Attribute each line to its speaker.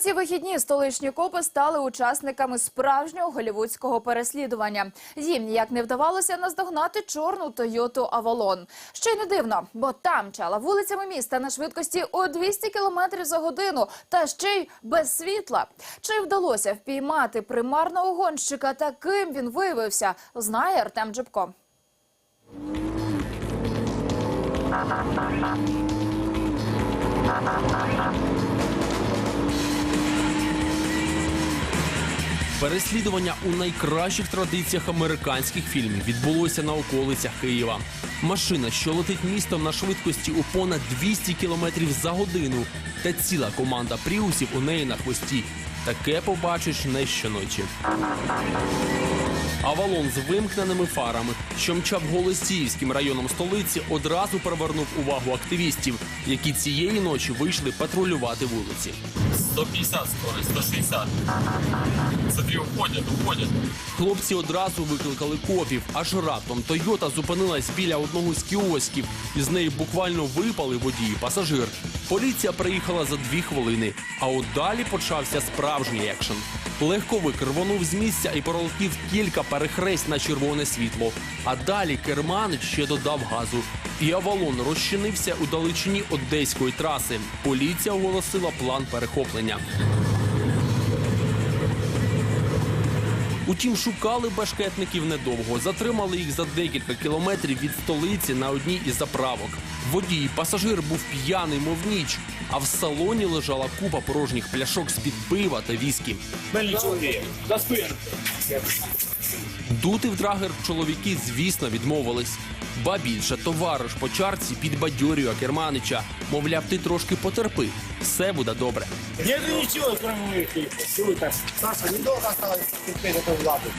Speaker 1: Ці вихідні столичні копи стали учасниками справжнього голівудського переслідування. Їм ніяк не вдавалося наздогнати чорну Тойоту Авалон. Що й не дивно, бо там чала вулицями міста на швидкості у 200 км за годину, та ще й без світла. Чи вдалося впіймати примарного гонщика та ким він виявився, знає Артем Джебко.
Speaker 2: Переслідування у найкращих традиціях американських фільмів відбулося на околицях Києва. Машина, що летить містом на швидкості у понад 200 км за годину, та ціла команда пріусів у неї на хвості. Таке побачиш не щоночі. Авалон з вимкненими фарами, що мчав Голосіївським районом столиці, одразу привернув увагу активістів, які цієї ночі вийшли патрулювати вулиці.
Speaker 3: 150 скорость, 160. Смотри, уходят, уходят.
Speaker 2: Хлопці одразу викликали копів, аж раптом Тойота зупинилась біля одного з кіосків. Із неї буквально випали водій і пасажир. Поліція приїхала за дві хвилини, а от далі почався справжній екшен. Легковик рвонув з місця і пролетів кілька перехресть на червоне світло. А далі керманич ще додав газу. І Авалон розчинився у далечині одеської траси. Поліція оголосила план перехоплення. Утім, шукали башкетників недовго. Затримали їх за декілька кілометрів від столиці на одній із заправок. Водій пасажир був п'яний, мов ніч, а в салоні лежала купа порожніх пляшок з-під пива та віскі. Дути в драгер чоловіки, звісно, відмовились. Ба більше товариш по чарці підбадьорює керманича. Мовляв, ти трошки потерпи, все буде добре.
Speaker 4: Я нічого, кроме моїх. Саша, недовго осталось терпеть эту владу.